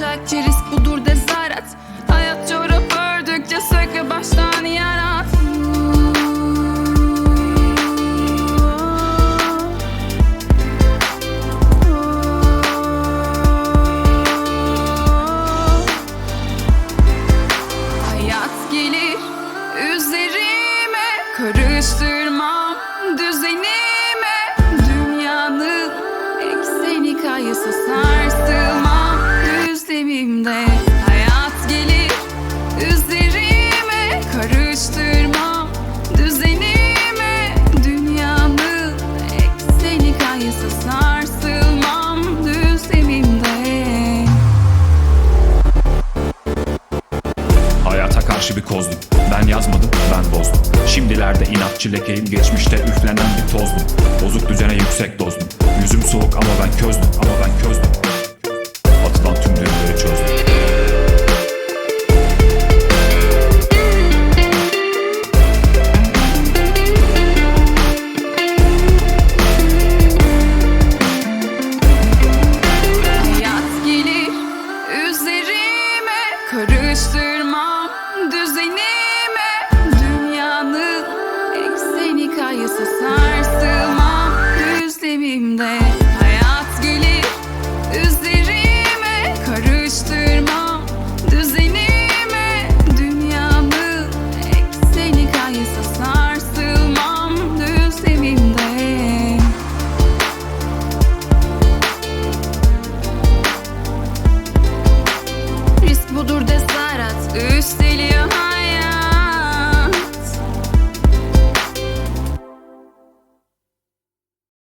Gerçekçi risk budur dezaret Hayat çorap ördükçe sök ve baştan yarat. Hayat gelir üzerime Karıştırmam düzenime. Dünyanın ekseni kayısı sarsılmam Karıştırmam düzenime. Dünyanın ekseni kayısı sarsılmam Düzlemimde Hayata karşı bir kozdum. Ben yazmadım ben bozdum. Şimdilerde inatçı lekeyim Geçmişte üflenen bir tozdum. Bozuk düzene yüksek dozdum Karıştırmam düzenime Dünyanın ekseni kayısı sarsılmam Düzlemimde Cesaret Üsteliyor